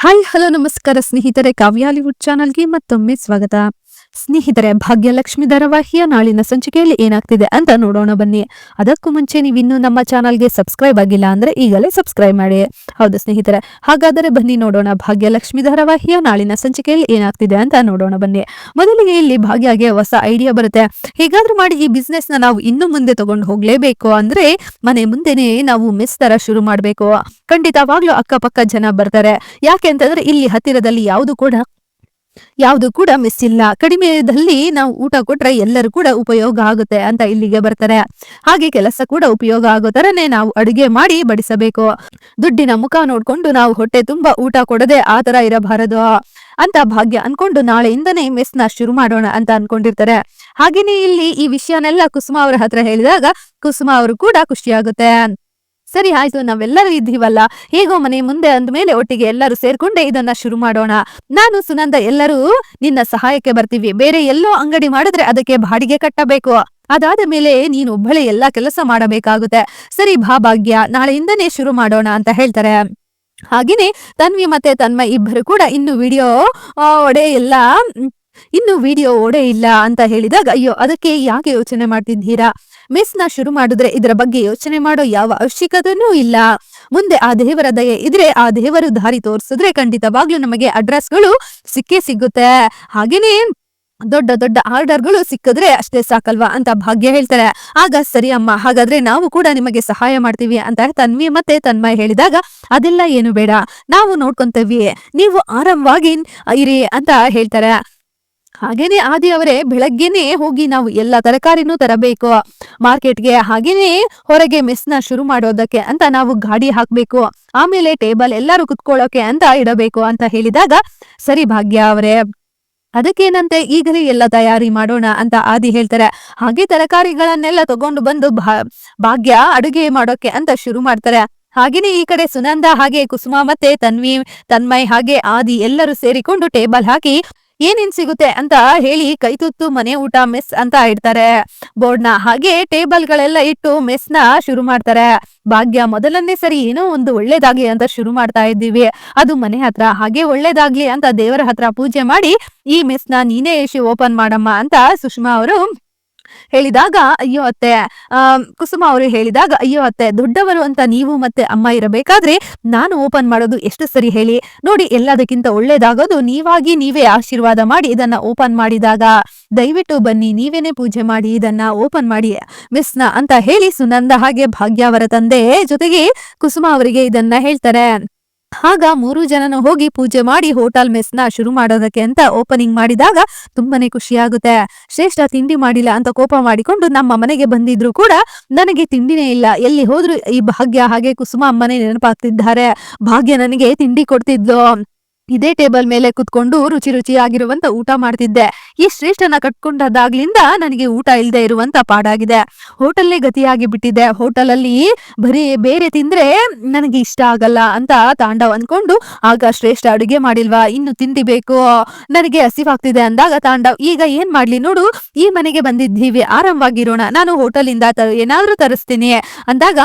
Hi hello ನಮಸ್ಕಾರ ಸ್ನೇಹಿತರೆ. ಕಾವ್ಯಾಲಿವುಡ್ ಚಾನಲ್ಗೆ ಮತ್ತೊಮ್ಮೆ ಸ್ವಾಗತ. ಸ್ನೇಹಿತರೆ, ಭಾಗ್ಯಲಕ್ಷ್ಮಿ ಧಾರಾವಾಹಿಯ ನಾಳಿನ ಸಂಚಿಕೆಯಲ್ಲಿ ಏನಾಗ್ತಿದೆ ಅಂತ ನೋಡೋಣ ಬನ್ನಿ. ಅದಕ್ಕೂ ಮುಂಚೆ ನೀವು ಇನ್ನೂ ನಮ್ಮ ಚಾನಲ್ಗೆ ಸಬ್ಸ್ಕ್ರೈಬ್ ಆಗಿಲ್ಲ ಅಂದ್ರೆ ಈಗಲೇ ಸಬ್ಸ್ಕ್ರೈಬ್ ಮಾಡಿ. ಹೌದು ಸ್ನೇಹಿತರೆ, ಹಾಗಾದರೆ ಬನ್ನಿ ನೋಡೋಣ ಭಾಗ್ಯಲಕ್ಷ್ಮಿ ಧಾರಾವಾಹಿಯ ನಾಳಿನ ಸಂಚಿಕೆಯಲ್ಲಿ ಏನಾಗ್ತಿದೆ ಅಂತ ನೋಡೋಣ ಬನ್ನಿ. ಮೊದಲಿಗೆ ಇಲ್ಲಿ ಭಾಗ್ಯಗೆ ಹೊಸ ಐಡಿಯಾ ಬರುತ್ತೆ. ಹೇಗಾದ್ರೂ ಮಾಡಿ ಈ ಬಿಸ್ನೆಸ್ನ ನಾವು ಇನ್ನು ಮುಂದೆ ತಗೊಂಡು ಹೋಗ್ಲೇಬೇಕು ಅಂದ್ರೆ ಮನೆ ಮುಂದೆನೆ ನಾವು ಮೆಸ್ ತರ ಶುರು ಮಾಡ್ಬೇಕು. ಖಂಡಿತವಾಗ್ಲೂ ಅಕ್ಕಪಕ್ಕ ಜನ ಬರ್ತಾರೆ. ಯಾಕೆ ಅಂತಂದ್ರೆ ಇಲ್ಲಿ ಹತ್ತಿರದಲ್ಲಿ ಯಾವುದು ಕೂಡ ಯಾವುದು ಕೂಡ ಮಿಸ್ ಇಲ್ಲ. ಕಡಿಮೆದಲ್ಲಿ ನಾವು ಊಟ ಕೊಟ್ರೆ ಎಲ್ಲರೂ ಕೂಡ ಉಪಯೋಗ ಆಗುತ್ತೆ ಅಂತ ಇಲ್ಲಿಗೆ ಬರ್ತಾರೆ. ಹಾಗೆ ಕೆಲಸ ಕೂಡ ಉಪಯೋಗ ಆಗೋ ತರನೇ ನಾವು ಅಡುಗೆ ಮಾಡಿ ಬಡಿಸಬೇಕು. ದುಡ್ಡಿನ ಮುಖ ನೋಡ್ಕೊಂಡು ನಾವು ಹೊಟ್ಟೆ ತುಂಬಾ ಊಟ ಕೊಡದೆ ಆ ತರ ಇರಬಾರದು ಅಂತ ಭಾಗ್ಯ ಅನ್ಕೊಂಡು ನಾಳೆಯಿಂದನೇ ಮೆಸ್ನ ಶುರು ಮಾಡೋಣ ಅಂತ ಅನ್ಕೊಂಡಿರ್ತಾರೆ. ಹಾಗೇನೆ ಇಲ್ಲಿ ಈ ವಿಷಯನೆಲ್ಲ ಕುಸುಮ ಅವರ ಹತ್ರ ಹೇಳಿದಾಗ ಕುಸುಮ ಅವರು ಕೂಡ ಖುಷಿಯಾಗುತ್ತೆ. ಸರಿ, ಆಯ್ತು. ನಾವೆಲ್ಲರೂ ಇದ್ದೀವಲ್ಲ. ಹೇಗೋ ಮನೆ ಮುಂದೆ ಅಂದ್ಮೇಲೆ ಒಟ್ಟಿಗೆ ಎಲ್ಲರೂ ಸೇರ್ಕೊಂಡೆ ಇದನ್ನ ಶುರು ಮಾಡೋಣ. ನಾನು, ಸುನಂದ ಎಲ್ಲರೂ ನಿನ್ನ ಸಹಾಯಕ್ಕೆ ಬರ್ತೀವಿ. ಬೇರೆ ಎಲ್ಲೋ ಅಂಗಡಿ ಮಾಡಿದ್ರೆ ಅದಕ್ಕೆ ಬಾಡಿಗೆ ಕಟ್ಟಬೇಕು. ಅದಾದ ಮೇಲೆ ನೀನು ಒಬ್ಬಳೆ ಎಲ್ಲಾ ಕೆಲಸ ಮಾಡಬೇಕಾಗುತ್ತೆ. ಸರಿ ಭಾಭಾಗ್ಯ ನಾಳೆಯಿಂದನೇ ಶುರು ಮಾಡೋಣ ಅಂತ ಹೇಳ್ತಾರೆ. ಹಾಗೇನೆ, ತನ್ವಿ ಮತ್ತೆ ತನ್ಮ ಇಬ್ಬರು ಕೂಡ ಇನ್ನು ವಿಡಿಯೋ ಒಡೆ ಇಲ್ಲ. ಇನ್ನು ವಿಡಿಯೋ ಓಡೇ ಇಲ್ಲ ಅಂತ ಹೇಳಿದಾಗ, ಅಯ್ಯೋ, ಅದಕ್ಕೆ ಯಾಕೆ ಯೋಚನೆ ಮಾಡ್ತಿದ್ದೀರಾ? ಮಿಸ್ನ ಶುರು ಮಾಡಿದ್ರೆ ಇದರ ಬಗ್ಗೆ ಯೋಚನೆ ಮಾಡೋ ಯಾವ ಅವಶ್ಯಕತೆನೂ ಇಲ್ಲ. ಮುಂದೆ ಆ ದೇವರ ದಯೆ ಇದ್ರೆ ಆ ದೇವರು ದಾರಿ ತೋರಿಸಿದ್ರೆ ಖಂಡಿತವಾಗ್ಲೂ ನಮಗೆ ಅಡ್ರೆಸ್ಗಳು ಸಿಕ್ಕೇ ಸಿಗುತ್ತೆ. ಹಾಗೇನೆ ದೊಡ್ಡ ದೊಡ್ಡ ಆರ್ಡರ್ಗಳು ಸಿಕ್ಕಿದ್ರೆ ಅಷ್ಟೇ ಸಾಕಲ್ವಾ ಅಂತ ಭಾಗ್ಯ ಹೇಳ್ತಾರೆ. ಆಗ ಸರಿ ಅಮ್ಮ ಹಾಗಾದ್ರೆ ನಾವು ಕೂಡ ನಿಮಗೆ ಸಹಾಯ ಮಾಡ್ತೀವಿ ಅಂತ ತನ್ವಿ ಮತ್ತೆ ತನ್ಮಯ ಹೇಳಿದಾಗ, ಅದೆಲ್ಲ ಏನು ಬೇಡ, ನಾವು ನೋಡ್ಕೊಂತೀವಿ. ನೀವು ಆರಾಮವಾಗಿ ಇರಿ ಅಂತ ಹೇಳ್ತಾರೆ. ಹಾಗೇನೆ ಆದಿ ಅವರೇ ಬೆಳಗ್ಗೆನೆ ಹೋಗಿ ನಾವು ಎಲ್ಲ ತರಕಾರಿನೂ ತರಬೇಕು, ಮಾರ್ಕೆಟ್ಗೆ ಹಾಗೇನೆ ಹೊರಗೆ ಮೆಸ್ನ ಶುರು ಮಾಡೋದಕ್ಕೆ ಅಂತ ನಾವು ಗಾಡಿ ಹಾಕ್ಬೇಕು, ಆಮೇಲೆ ಟೇಬಲ್ ಎಲ್ಲರೂ ಕುತ್ಕೊಳ್ಳೋಕೆ ಅಂತ ಇಡಬೇಕು ಅಂತ ಹೇಳಿದಾಗ ಸರಿ ಭಾಗ್ಯ ಅವರೇ, ಅದಕ್ಕೇನಂತೆ ಈಗಲೇ ಎಲ್ಲ ತಯಾರಿ ಮಾಡೋಣ ಅಂತ ಆದಿ ಹೇಳ್ತಾರೆ. ಹಾಗೆ ತರಕಾರಿಗಳನ್ನೆಲ್ಲ ತಗೊಂಡು ಬಂದು ಭಾಗ್ಯ ಅಡುಗೆ ಮಾಡೋಕೆ ಅಂತ ಶುರು ಮಾಡ್ತಾರೆ. ಹಾಗೇನೆ ಈ ಕಡೆ ಸುನಂದ ಹಾಗೆ ಕುಸುಮ ಮತ್ತೆ ತನ್ವಿ, ತನ್ಮಯ್ ಹಾಗೆ ಆದಿ ಎಲ್ಲರೂ ಸೇರಿಕೊಂಡು ಟೇಬಲ್ ಹಾಕಿ ಏನೇನ್ ಸಿಗುತ್ತೆ ಅಂತ ಹೇಳಿ ಕೈತುತ್ತು ಮನೆ ಊಟ, ಮೆಸ್ ಅಂತ ಇಡ್ತಾರೆ. ಬೋರ್ಡ್ನ ಹಾಗೆ ಟೇಬಲ್ಗಳೆಲ್ಲ ಇಟ್ಟು ಮೆಸ್ನ ಶುರು ಮಾಡ್ತಾರೆ. ಭಾಗ್ಯ ಮೊದಲನೇ ಸರಿ ಏನೋ ಒಂದು ಒಳ್ಳೇದಾಗ್ಲಿ ಅಂತ ಶುರು ಮಾಡ್ತಾ ಇದ್ದೀವಿ. ಅದು ಮನೆ ಹತ್ರ ಹಾಗೆ ಒಳ್ಳೇದಾಗ್ಲಿ ಅಂತ ದೇವರ ಹತ್ರ ಪೂಜೆ ಮಾಡಿ ಈ ಮೆಸ್ನ ನೀನೇ ಏಷಿ ಓಪನ್ ಮಾಡಮ್ಮ ಅಂತ ಸುಷ್ಮಾ ಅವರು ಹೇಳಿದಾಗ, ಅಯ್ಯೋ ಅತ್ತೆ ಕುಸುಮ ಅವರು ಹೇಳಿದಾಗ, ಅಯ್ಯೋ ಅತ್ತೆ, ದೊಡ್ಡವರು ಅಂತ ನೀವು ಮತ್ತೆ ಅಮ್ಮ ಇರಬೇಕಾದ್ರೆ ನಾನು ಓಪನ್ ಮಾಡೋದು ಎಷ್ಟು ಸರಿ ಹೇಳಿ. ನೋಡಿ, ಎಲ್ಲದಕ್ಕಿಂತ ಒಳ್ಳೇದಾಗೋದು ನೀವಾಗಿ ನೀವೇ ಆಶೀರ್ವಾದ ಮಾಡಿ ಇದನ್ನ ಓಪನ್ ಮಾಡಿದಾಗ. ದಯವಿಟ್ಟು ಬನ್ನಿ, ನೀವೇನೆ ಪೂಜೆ ಮಾಡಿ ಇದನ್ನ ಓಪನ್ ಮಾಡಿ. ಮಿಸ್ನ ಅಂತ ಹೇಳಿ ಸುನಂದ ಹಾಗೆ ಭಾಗ್ಯ ಅವರ ತಂದೆ ಜೊತೆಗೆ ಕುಸುಮ ಅವರಿಗೆ ಇದನ್ನ ಹೇಳ್ತಾರೆ. ಆಗ ಮೂರು ಜನನು ಹೋಗಿ ಪೂಜೆ ಮಾಡಿ ಹೋಟೆಲ್ನ ಶುರು ಮಾಡೋದಕ್ಕೆ ಅಂತ ಓಪನಿಂಗ್ ಮಾಡಿದಾಗ ತುಂಬಾನೇ ಖುಷಿಯಾಗುತ್ತೆ. ಶ್ರೇಷ್ಠ ತಿಂಡಿ ಮಾಡಿಲ್ಲ ಅಂತ ಕೋಪ ಮಾಡಿಕೊಂಡು ನಮ್ಮ ಮನೆಗೆ ಬಂದಿದ್ರು ಕೂಡ ನನಗೆ ತಿಂಡಿನೇ ಇಲ್ಲ. ಎಲ್ಲಿ ಹೋದ್ರು ಈ ಭಾಗ್ಯ ಹಾಗೆ ಕುಸುಮ ಅಮ್ಮನೇ ನೆನಪಾಗ್ತಿದ್ದಾರೆ. ಭಾಗ್ಯ ನನಗೆ ತಿಂಡಿ ಕೊಡ್ತಿದ್ಲು. ಇದೇ ಟೇಬಲ್ ಮೇಲೆ ಕುತ್ಕೊಂಡು ರುಚಿ ರುಚಿಯಾಗಿರುವಂತ ಊಟ ಮಾಡ್ತಿದ್ದೆ. ಈ ಶ್ರೇಷ್ಠನ ಕಟ್ಕೊಂಡದಾಗ್ಲಿಂದ ನನಗೆ ಊಟ ಇಲ್ಲದೆ ಇರುವಂತ ಪಾಡಾಗಿದೆ. ಹೋಟೆಲ್ನೇ ಗತಿಯಾಗಿ ಬಿಟ್ಟಿದೆ. ಹೋಟೆಲ್ ಅಲ್ಲಿ ಬರೀ ಬೇರೆ ತಿಂದ್ರೆ ನನಗೆ ಇಷ್ಟ ಆಗಲ್ಲ ಅಂತ ತಾಂಡವ್ ಅನ್ಕೊಂಡು, ಆಗ ಶ್ರೇಷ್ಠ ಅಡುಗೆ ಮಾಡಿಲ್ವಾ? ಇನ್ನು ತಿಂಡಿ ಬೇಕು? ನನಗೆ ಹಸಿವಾಗ್ತಿದೆ ಅಂದಾಗ ತಾಂಡವ್, ಈಗ ಏನ್ ಮಾಡ್ಲಿ ನೋಡು? ಈ ಮನೆಗೆ ಬಂದಿದ್ದೀವಿ. ಆರಾಮವಾಗಿರೋಣ. ನಾನು ಹೋಟೆಲ್ ಇಂದ ಏನಾದ್ರೂ ತರಿಸ್ತೀನಿ. ಅಂದಾಗ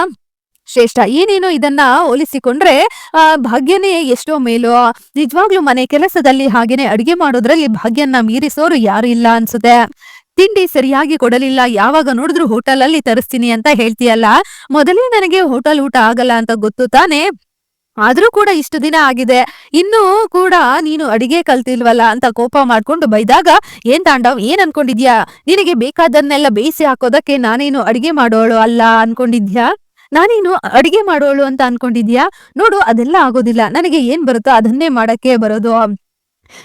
ಶ್ರೇಷ್ಠ. ಏನೇನು ಇದನ್ನ ಹೋಲಿಸಿಕೊಂಡ್ರೆ, ಆ, ಭಾಗ್ಯನೇ ಎಷ್ಟೋ ಮೇಲೋ, ನಿಜವಾಗ್ಲೂ ಮನೆ ಕೆಲಸದಲ್ಲಿ ಹಾಗೇನೆ ಅಡಿಗೆ ಮಾಡೋದ್ರಲ್ಲಿ ಭಾಗ್ಯನ ಮೀರಿಸೋರು ಯಾರು ಇಲ್ಲ ಅನ್ಸುತ್ತೆ. ತಿಂಡಿ ಸರಿಯಾಗಿ ಕೊಡಲಿಲ್ಲ, ಯಾವಾಗ ನೋಡಿದ್ರು ಹೋಟೆಲ್ ಅಲ್ಲಿ ತರಿಸ್ತೀನಿ ಅಂತ ಹೇಳ್ತೀಯಲ್ಲ, ಮೊದಲೇ ನನಗೆ ಹೋಟೆಲ್ ಊಟ ಆಗಲ್ಲ ಅಂತ ಗೊತ್ತು ತಾನೇ? ಆದ್ರೂ ಕೂಡ ಇಷ್ಟು ದಿನ ಆಗಿದೆ, ಇನ್ನೂ ಕೂಡ ನೀನು ಅಡಿಗೆ ಕಲ್ತಿಲ್ವಲ್ಲ ಅಂತ ಕೋಪ ಮಾಡ್ಕೊಂಡು ಬೈದಾಗ, ಏನ್ ತಾಂಡವ್, ಏನ್ ಅನ್ಕೊಂಡಿದ್ಯಾ? ನಿನಗೆ ಬೇಕಾದನ್ನೆಲ್ಲ ಬೇಯಿಸಿ ಹಾಕೋದಕ್ಕೆ ನಾನೇನು ಅಡಿಗೆ ಮಾಡೋಳು ಅಲ್ಲ ಅನ್ಕೊಂಡಿದ್ಯಾ? ನಾನೇನು ಅಡಿಗೆ ಮಾಡೋಳು ಅಂತ ಅನ್ಕೊಂಡಿದ್ಯಾ ನೋಡು, ಅದೆಲ್ಲ ಆಗೋದಿಲ್ಲ. ನನಗೆ ಏನ್ ಬರುತ್ತೋ ಅದನ್ನೇ ಮಾಡಕ್ಕೆ ಬರೋದು.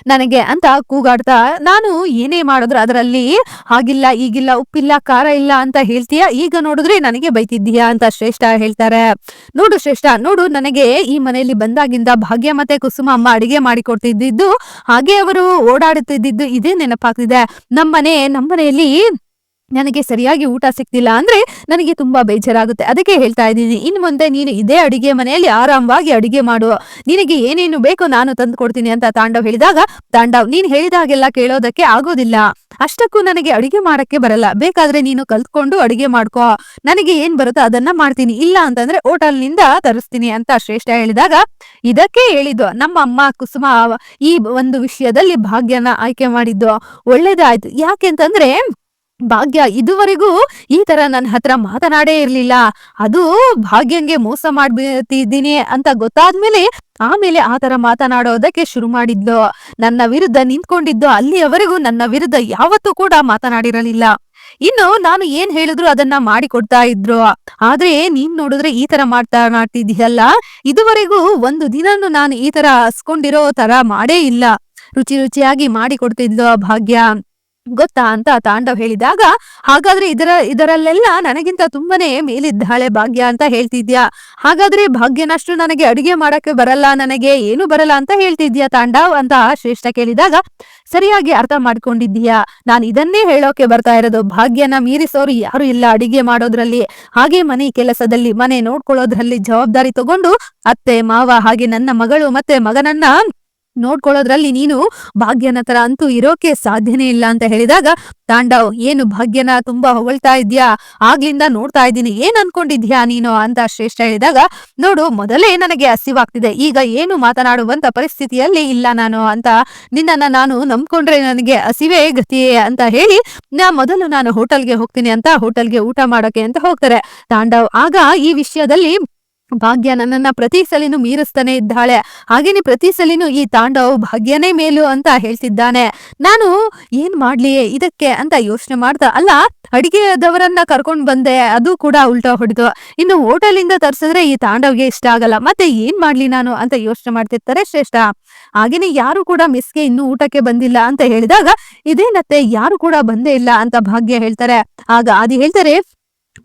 ನನಗೆ ಅಂತ ಕೂಗಾಡ್ತಾ, ನಾನು ಏನೇ ಮಾಡಿದ್ರು ಅದರಲ್ಲಿ ಹಾಗಿಲ್ಲ, ಈಗಿಲ್ಲ, ಉಪ್ಪಿಲ್ಲ, ಖಾರ ಇಲ್ಲ ಅಂತ ಹೇಳ್ತೀಯಾ? ಈಗ ನೋಡಿದ್ರೆ ನನಗೆ ಬೈತಿದ್ದೀಯಾ? ಅಂತ ಶ್ರೇಷ್ಠ ಹೇಳ್ತಾರೆ. ನೋಡು ಶ್ರೇಷ್ಠ, ನೋಡು, ನನಗೆ ಈ ಮನೆಯಲ್ಲಿ ಬಂದಾಗಿಂದ ಭಾಗ್ಯ ಮತ್ತೆ ಕುಸುಮ ಅಮ್ಮ ಅಡಿಗೆ ಮಾಡಿಕೊಡ್ತಿದ್ದಿದ್ದು, ಹಾಗೆ ಅವರು ಓಡಾಡುತ್ತಿದ್ದಿದ್ದು ಇದೇ ನೆನಪಾಗ್ತಿದೆ. ನಮ್ಮನೆ, ನಮ್ಮನೆಯಲ್ಲಿ ನನಗೆ ಸರಿಯಾಗಿ ಊಟ ಸಿಕ್ತಿಲ್ಲ ಅಂದ್ರೆ ನನಗೆ ತುಂಬಾ ಬೇಜಾರಾಗುತ್ತೆ. ಅದಕ್ಕೆ ಹೇಳ್ತಾ ಇದ್ದೀನಿ. ಇನ್ನು ಮುಂದೆ ನೀನು ಇದೇ ಅಡಿಗೆ ಮನೆಯಲ್ಲಿ ಆರಾಮವಾಗಿ ಅಡಿಗೆ ಮಾಡುವ. ನಿನಗೆ ಏನೇನು ಬೇಕೋ ನಾನು ತಂದು ಕೊಡ್ತೀನಿ ಅಂತ ತಾಂಡವ್ ಹೇಳಿದಾಗ, ತಾಂಡವ್, ನೀನ್ ಹೇಳಿದಾಗೆಲ್ಲ ಕೇಳೋದಕ್ಕೆ ಆಗೋದಿಲ್ಲ. ಅಷ್ಟಕ್ಕೂ ನನಗೆ ಅಡಿಗೆ ಮಾಡಕ್ಕೆ ಬರಲ್ಲ. ಬೇಕಾದ್ರೆ ನೀನು ಕಲ್ತ್ಕೊಂಡು ಅಡಿಗೆ ಮಾಡ್ಕೋ. ನನಗೆ ಏನ್ ಬರುತ್ತೋ ಅದನ್ನ ಮಾಡ್ತೀನಿ. ಇಲ್ಲ ಅಂತಂದ್ರೆ ಹೋಟೆಲ್ನಿಂದ ತರಿಸ್ತೀನಿ ಅಂತ ಶ್ರೇಷ್ಠ ಹೇಳಿದಾಗ, ಇದಕ್ಕೆ ಹೇಳಿದ್ದು ನಮ್ಮ ಅಮ್ಮ ಕುಸುಮ ಈ ಒಂದು ವಿಷಯದಲ್ಲಿ ಭಾಗ್ಯನ ಆಯ್ಕೆ ಮಾಡಿದ್ದು. ಒಳ್ಳೇದಾಯ್ತು. ಯಾಕೆಂತಂದ್ರೆ ಭಾಗ್ಯ ಇದುವರೆಗೂ ಈ ತರ ನನ್ನ ಹತ್ರ ಮಾತನಾಡೇ ಇರ್ಲಿಲ್ಲ. ಅದು ಭಾಗ್ಯಂಗೆ ಮೋಸ ಮಾಡ್ಬಿಡ್ತಿದ್ದೀನಿ ಅಂತ ಗೊತ್ತಾದ್ಮೇಲೆ ಆಮೇಲೆ ಆ ತರ ಮಾತನಾಡೋದಕ್ಕೆ ಶುರು ಮಾಡಿದ್ಲು. ನನ್ನ ವಿರುದ್ಧ ನಿಂತ್ಕೊಂಡಿದ್ದು ಅಲ್ಲಿಯವರೆಗೂ ನನ್ನ ವಿರುದ್ಧ ಯಾವತ್ತೂ ಕೂಡ ಮಾತನಾಡಿರಲಿಲ್ಲ. ಇನ್ನು ನಾನು ಏನ್ ಹೇಳಿದ್ರು ಅದನ್ನ ಮಾಡಿ ಕೊಡ್ತಾ ಇದ್ರು. ಆದ್ರೆ ನೀನ್ ನೋಡಿದ್ರೆ ಈ ತರ ಮಾಡ್ತಾ ಮಾಡ್ತಿದ್ಯಲ್ಲ ಇದುವರೆಗೂ ಒಂದು ದಿನನೂ ನಾನು ಈ ತರ ಹಸ್ಕೊಂಡಿರೋ ತರ ಮಾಡೇ ಇಲ್ಲ. ರುಚಿ ರುಚಿಯಾಗಿ ಮಾಡಿ ಕೊಡ್ತಿದ್ಲು ಭಾಗ್ಯ. ಗೊತ್ತಾ ಅಂತ ತಾಂಡವ್ ಹೇಳಿದಾಗ, ಹಾಗಾದ್ರೆ ಇದರ, ಇದರಲ್ಲೆಲ್ಲ ನನಗಿಂತ ತುಂಬಾನೇ ಮೇಲಿದ್ದಾಳೆ ಭಾಗ್ಯ ಅಂತ ಹೇಳ್ತಿದ್ಯಾ? ಹಾಗಾದ್ರೆ ಭಾಗ್ಯನಷ್ಟು ನನಗೆ ಅಡಿಗೆ ಮಾಡಕ್ಕೆ ಬರಲ್ಲ, ನನಗೆ ಏನು ಬರಲ್ಲ ಅಂತ ಹೇಳ್ತಿದ್ಯಾ ತಾಂಡವ್? ಅಂತ ಶ್ರೇಷ್ಠ ಕೇಳಿದಾಗ, ಸರಿಯಾಗಿ ಅರ್ಥ ಮಾಡ್ಕೊಂಡಿದ್ದೀಯಾ? ನಾನು ಇದನ್ನೇ ಹೇಳೋಕೆ ಬರ್ತಾ ಇರೋದು. ಭಾಗ್ಯನ ಮೀರಿಸೋರು ಯಾರು ಇಲ್ಲ ಅಡಿಗೆ ಮಾಡೋದ್ರಲ್ಲಿ. ಹಾಗೆ ಮನೆ ಕೆಲಸದಲ್ಲಿ, ಮನೆ ನೋಡ್ಕೊಳ್ಳೋದ್ರಲ್ಲಿ ಜವಾಬ್ದಾರಿ ತಗೊಂಡು, ಅತ್ತೆ, ಮಾವ ಹಾಗೆ ನನ್ನ ಮಗಳು ಮತ್ತೆ ಮಗನನ್ನ ನೋಡ್ಕೊಳ್ಳೋದ್ರಲ್ಲಿ ನೀನು ಭಾಗ್ಯನ ತರ ಅಂತೂ ಇರೋಕೆ ಸಾಧ್ಯನೇ ಇಲ್ಲ ಅಂತ ಹೇಳಿದಾಗ, ತಾಂಡವ್, ಏನು ಭಾಗ್ಯನ ತುಂಬಾ ಹೊಗಳ್ತಾ ಇದ್ಯಾ? ಆಗ್ಲಿಂದ ನೋಡ್ತಾ ಇದ್ದೀನಿ. ಏನ್ ಅನ್ಕೊಂಡಿದ್ಯಾ ನೀನು? ಅಂತ ಶ್ರೇಷ್ಠ ಹೇಳಿದಾಗ, ನೋಡು, ಮೊದಲೇ ನನಗೆ ಹಸಿವಾಗ್ತಿದೆ. ಈಗ ಏನು ಮಾತನಾಡುವಂತ ಪರಿಸ್ಥಿತಿಯಲ್ಲಿ ಇಲ್ಲ ನಾನು ಅಂತ ನಿನ್ನನ್ನ ನಾನು ನಂಬ್ಕೊಂಡ್ರೆ ನನಗೆ ಹಸಿವೆ ಗತಿಯೇ ಅಂತ ಹೇಳಿ, ನಾ ಮೊದಲು ನಾನು ಹೋಟೆಲ್ಗೆ ಹೋಗ್ತೀನಿ ಅಂತ ಹೋಟೆಲ್ಗೆ ಊಟ ಮಾಡೋಕೆ ಅಂತ ಹೋಗ್ತಾರೆ. ತಾಂಡವ್, ಆಗ ಈ ವಿಷಯದಲ್ಲಿ ಭಾಗ್ಯ ನನ್ನನ್ನ ಪ್ರತಿ ಸಲಿನೂ ಮೀರಿಸ್ತಾನೆ ಇದ್ದಾಳೆ. ಹಾಗೇನೆ ಪ್ರತಿ ಸಲಿನೂ ಈ ತಾಂಡವ್ ಭಾಗ್ಯನೇ ಮೇಲು ಅಂತ ಹೇಳ್ತಿದ್ದಾನೆ. ನಾನು ಏನ್ ಮಾಡ್ಲಿ ಇದಕ್ಕೆ ಅಂತ ಯೋಚನೆ ಮಾಡ್ದ ಅಲ್ಲ, ಅಡಿಗೆದವರನ್ನ ಕರ್ಕೊಂಡ್ ಬಂದೆ. ಅದು ಕೂಡ ಉಲ್ಟಾ ಹೊಡೆದು. ಇನ್ನು ಹೋಟೆಲಿಂದ ತರ್ಸಿದ್ರೆ ಈ ತಾಂಡವ್ಗೆ ಇಷ್ಟ ಆಗಲ್ಲ. ಮತ್ತೆ ಏನ್ ಮಾಡ್ಲಿ ನಾನು ಅಂತ ಯೋಚನೆ ಮಾಡ್ತಿರ್ತಾರೆ ಶ್ರೇಷ್ಠ. ಹಾಗೇನೆ ಯಾರು ಕೂಡ ಮಿಸ್ಗೆ ಇನ್ನು ಊಟಕ್ಕೆ ಬಂದಿಲ್ಲ ಅಂತ ಹೇಳಿದಾಗ ಇದೇನತ್ತೆ ಯಾರು ಕೂಡ ಬಂದೇ ಇಲ್ಲ ಅಂತ ಭಾಗ್ಯ ಹೇಳ್ತಾರೆ. ಆಗ ಅದು ಹೇಳ್ತಾರೆ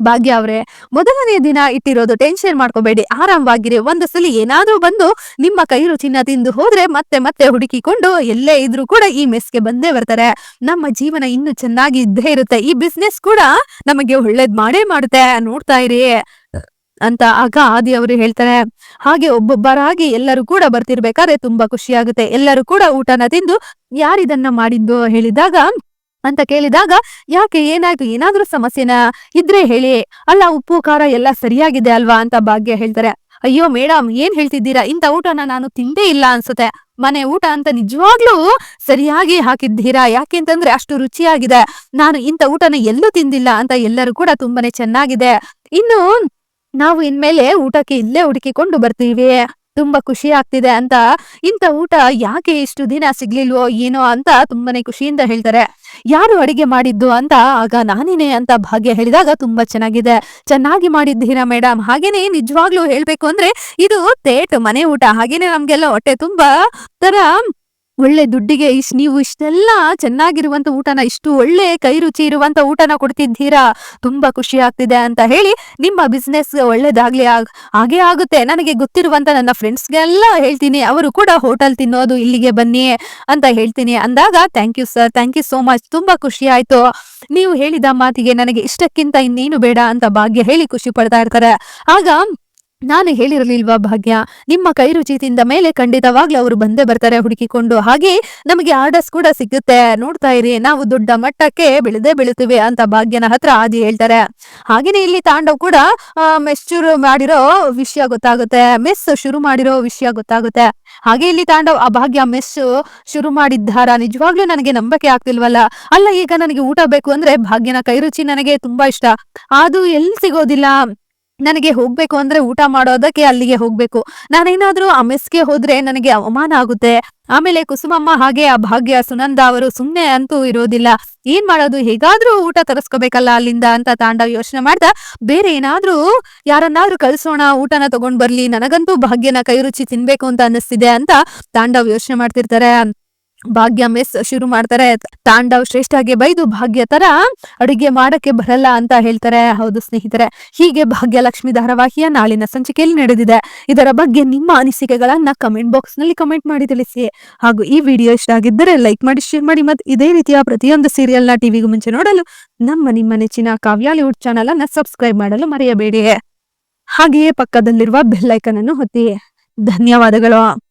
ಭಾಗ್ಯ ಅವ್ರೆ ಮೊದಲನೇ ದಿನ ಇಟ್ಟಿರೋದು ಟೆನ್ಷನ್ ಮಾಡ್ಕೋಬೇಡಿ. ಆರಾಮವಾಗಿರಿ. ಒಂದು ಸಲ ಏನಾದ್ರೂ ಬಂದು ನಿಮ್ಮ ಕೈ ರುಚಿನ ತಿಂದು ಹೋದ್ರೆ ಮತ್ತೆ ಮತ್ತೆ ಹುಡುಕಿಕೊಂಡು ಎಲ್ಲೇ ಇದ್ರೂ ಕೂಡ ಈ ಮೆಸ್ಗೆ ಬಂದೇ ಬರ್ತಾರೆ. ನಮ್ಮ ಜೀವನ ಇನ್ನು ಚೆನ್ನಾಗಿ ಇದ್ದೇ ಇರುತ್ತೆ. ಈ ಬಿಸ್ನೆಸ್ ಕೂಡ ನಮಗೆ ಒಳ್ಳೇದ್ ಮಾಡೇ ಮಾಡುತ್ತೆ. ನೋಡ್ತಾ ಇರಿ. ಅಂತ ಆಗ ಆದಿ ಅವರು ಹೇಳ್ತಾರೆ. ಹಾಗೆ ಒಬ್ಬೊಬ್ಬರಾಗಿ ಎಲ್ಲರೂ ಕೂಡ ಬರ್ತಿರ್ಬೇಕಾದ್ರೆ ತುಂಬಾ ಖುಷಿ ಆಗುತ್ತೆ. ಎಲ್ಲರೂ ಕೂಡ ಊಟನ ತಿಂದು ಯಾರಿದನ್ನ ಮಾಡಿದ್ದು ಹೇಳಿದಾಗ ಅಂತ ಕೇಳಿದಾಗ, ಯಾಕೆ? ಏನಾಯ್ತು? ಏನಾದ್ರೂ ಸಮಸ್ಯೆನ? ಇದ್ರೆ ಹೇಳಿ. ಅಲ್ಲ, ಉಪ್ಪು, ಖಾರ ಎಲ್ಲ ಸರಿಯಾಗಿದೆ ಅಲ್ವಾ? ಅಂತ ಭಾಗ್ಯ ಹೇಳ್ತಾರೆ. ಅಯ್ಯೋ ಮೇಡಮ್ ಏನ್ ಹೇಳ್ತಿದ್ದೀರಾ? ಇಂಥ ಊಟನ ನಾನು ತಿಂದೇ ಇಲ್ಲ ಅನ್ಸುತ್ತೆ. ಮನೆ ಊಟ ಅಂತ ನಿಜವಾಗ್ಲೂ ಸರಿಯಾಗಿ ಹಾಕಿದ್ದೀರಾ? ಯಾಕೆ ಅಂತಂದ್ರೆ ಅಷ್ಟು ರುಚಿಯಾಗಿದೆ. ನಾನು ಇಂಥ ಊಟನ ಎಲ್ಲೂ ತಿಂದಿಲ್ಲ ಅಂತ ಎಲ್ಲರೂ ಕೂಡ ತುಂಬಾನೇ ಚೆನ್ನಾಗಿದೆ. ಇನ್ನು ನಾವು ಇನ್ಮೇಲೆ ಊಟಕ್ಕೆ ಇಲ್ಲೇ ಹುಡುಕಿಕೊಂಡು ಬರ್ತೀವಿ. ತುಂಬಾ ಖುಷಿ ಆಗ್ತಿದೆ ಅಂತ ಇಂಥ ಊಟ ಯಾಕೆ ಇಷ್ಟು ದಿನ ಸಿಗ್ಲಿಲ್ವೋ, ಏನೋ ಅಂತ ತುಂಬಾನೇ ಖುಷಿಯಿಂದ ಹೇಳ್ತಾರೆ. ಯಾರು ಅಡಿಗೆ ಮಾಡಿದ್ದು ಅಂತ ಆಗ ನಾನೇನೆ ಅಂತ ಭಾಗ್ಯ ಹೇಳಿದಾಗ ತುಂಬಾ ಚೆನ್ನಾಗಿದೆ. ಚೆನ್ನಾಗಿ ಮಾಡಿದ್ದೀರಾ ಮೇಡಮ್ ಹಾಗೇನೆ ನಿಜವಾಗ್ಲೂ ಹೇಳ್ಬೇಕು ಅಂದ್ರೆ ಇದು ತೇಟ್ ಮನೆ ಊಟ. ಹಾಗೇನೆ ನಮ್ಗೆಲ್ಲ ಹೊಟ್ಟೆ ತುಂಬಾ ತರ ಒಳ್ಳೆ ದುಡ್ಡಿಗೆ ಇಷ್ಟು ನೀವು ಇಷ್ಟೆಲ್ಲ ಚೆನ್ನಾಗಿರುವಂತ ಊಟನ, ಇಷ್ಟು ಒಳ್ಳೆ ಕೈ ರುಚಿ ಇರುವಂತ ಊಟನ ಕೊಡ್ತಿದ್ದೀರಾ? ತುಂಬಾ ಖುಷಿ ಆಗ್ತಿದೆ ಅಂತ ಹೇಳಿ ನಿಮ್ಮ ಬಿಸ್ನೆಸ್ ಒಳ್ಳೇದಾಗ್ಲಿ ಹಾಗೆ ಆಗುತ್ತೆ. ನನಗೆ ಗೊತ್ತಿರುವಂತ ನನ್ನ ಫ್ರೆಂಡ್ಸ್ಗೆಲ್ಲ ಹೇಳ್ತೀನಿ. ಅವರು ಕೂಡ ಹೋಟೆಲ್ ತಿನ್ನೋದು ಇಲ್ಲಿಗೆ ಬನ್ನಿ ಅಂತ ಹೇಳ್ತೀನಿ ಅಂದಾಗ thank you sir thank you so much ತುಂಬಾ ಖುಷಿ ಆಯ್ತು. ನೀವು ಹೇಳಿದ ಮಾತಿಗೆ ನನಗೆ ಇಷ್ಟಕ್ಕಿಂತ ಇನ್ನೇನು ಬೇಡ ಅಂತ ಭಾಗ್ಯ ಹೇಳಿ ಖುಷಿ ಪಡ್ತಾ ಇರ್ತಾರೆ. ಆಗ ನಾನು ಹೇಳಿರಲಿಲ್ವಾ ಭಾಗ್ಯ? ನಿಮ್ಮ ಕೈ ರುಚಿ ತಿಂದ ಮೇಲೆ ಖಂಡಿತವಾಗ್ಲೂ ಅವರು ಬಂದೇ ಬರ್ತಾರೆ ಹುಡುಕಿಕೊಂಡು. ಹಾಗೆ ನಮಗೆ ಆರ್ಡರ್ಸ್ ಕೂಡ ಸಿಗುತ್ತೆ. ನೋಡ್ತಾ ಇರಿ, ನಾವು ದೊಡ್ಡ ಮಟ್ಟಕ್ಕೆ ಬೆಳೆದೇ ಬೆಳಿತೀವಿ ಅಂತ ಭಾಗ್ಯನ ಹತ್ರ ಆದಿ ಹೇಳ್ತಾರೆ. ಹಾಗೇನೆ ಇಲ್ಲಿ ತಾಂಡವ್ ಕೂಡ ಮೆಸ್ ಶುರು ಮಾಡಿರೋ ವಿಷಯ ಗೊತ್ತಾಗುತ್ತೆ. ಮೆಸ್ ಶುರು ಮಾಡಿರೋ ವಿಷಯ ಗೊತ್ತಾಗುತ್ತೆ. ಹಾಗೆ ಇಲ್ಲಿ ತಾಂಡವ್, ಆ ಭಾಗ್ಯ ಮೆಸ್ ಶುರು ಮಾಡಿದ್ದಾರ? ನಿಜವಾಗ್ಲೂ ನನಗೆ ನಂಬಕೆ ಆಗ್ತಿಲ್ವಲ್ಲ? ಅಲ್ಲ, ಈಗ ನನಗೆ ಊಟ ಬೇಕು ಅಂದ್ರೆ ಭಾಗ್ಯನ ಕೈರುಚಿ ನನಗೆ ತುಂಬಾ ಇಷ್ಟ. ಅದು ಎಲ್ಲಿ ಸಿಗೋದಿಲ್ಲ? ನನಗೆ ಹೋಗ್ಬೇಕು ಅಂದ್ರೆ ಊಟ ಮಾಡೋದಕ್ಕೆ ಅಲ್ಲಿಗೆ ಹೋಗ್ಬೇಕು. ನಾನೇನಾದ್ರೂ ಆ ಮೆಸ್ಗೆ ಹೋದ್ರೆ ನನಗೆ ಅವಮಾನ ಆಗುತ್ತೆ. ಆಮೇಲೆ ಕುಸುಮಮ್ಮ ಹಾಗೆ ಆ ಭಾಗ್ಯ ಸುನಂದ ಅವರು ಸುಮ್ಮನೆ ಅಂತೂ ಇರೋದಿಲ್ಲ. ಏನ್ ಮಾಡೋದು? ಹೇಗಾದ್ರೂ ಊಟ ತರಿಸ್ಕೋಬೇಕಲ್ಲ ಅಲ್ಲಿಂದ ಅಂತ ತಾಂಡವ್ ಯೋಚನೆ ಮಾಡ್ತಾ ಬೇರೆ ಏನಾದ್ರೂ ಯಾರನ್ನಾದ್ರೂ ಕಳ್ಸೋಣ, ಊಟನ ತಗೊಂಡ್ ಬರ್ಲಿ, ನನಗಂತೂ ಭಾಗ್ಯನ ಕೈ ರುಚಿ ತಿನ್ಬೇಕು ಅಂತ ಅನ್ನಿಸ್ತಿದೆ ಅಂತ ತಾಂಡವ್ ಯೋಚನೆ ಮಾಡ್ತಿರ್ತಾರೆ. ಭಾಗ್ಯ ಮೆಸ್ ಶುರು ಮಾಡ್ತಾರೆ. ತಾಂಡವ್ ಶ್ರೇಷ್ಠಗೆ ಬೈದು ಭಾಗ್ಯ ತರ ಅಡುಗೆ ಮಾಡಕ್ಕೆ ಬರಲ್ಲ ಅಂತ ಹೇಳ್ತಾರೆ. ಹೌದು ಸ್ನೇಹಿತರೆ, ಹೀಗೆ ಭಾಗ್ಯಲಕ್ಷ್ಮಿ ಧಾರಾವಾಹಿಯ ನಾಳಿನ ಸಂಚಿಕೆಯಲ್ಲಿ ನಡೆದಿದೆ. ಇದರ ಬಗ್ಗೆ ನಿಮ್ಮ ಅನಿಸಿಕೆಗಳನ್ನ ಕಮೆಂಟ್ ಬಾಕ್ಸ್ನಲ್ಲಿ ಕಮೆಂಟ್ ಮಾಡಿ ತಿಳಿಸಿ. ಹಾಗೂ ಈ ವಿಡಿಯೋ ಇಷ್ಟ ಆಗಿದ್ದರೆ ಲೈಕ್ ಮಾಡಿ ಶೇರ್ ಮಾಡಿ ಮತ್ತು ಇದೇ ರೀತಿಯ ಪ್ರತಿಯೊಂದು ಸೀರಿಯಲ್ನ ಟಿವಿಗೂ ಮುಂಚೆ ನೋಡಲು ನಮ್ಮ ನಿಮ್ಮ ನೆಚ್ಚಿನ ಕಾವ್ಯಾಲಿವುಡ್ ಚಾನಲ್ ಅನ್ನ ಸಬ್ಸ್ಕ್ರೈಬ್ ಮಾಡಲು ಮರೆಯಬೇಡಿ. ಹಾಗೆಯೇ ಪಕ್ಕದಲ್ಲಿರುವ ಬೆಲ್ಲೈಕನ್ ಅನ್ನು ಹೊತ್ತಿ ಧನ್ಯವಾದಗಳು.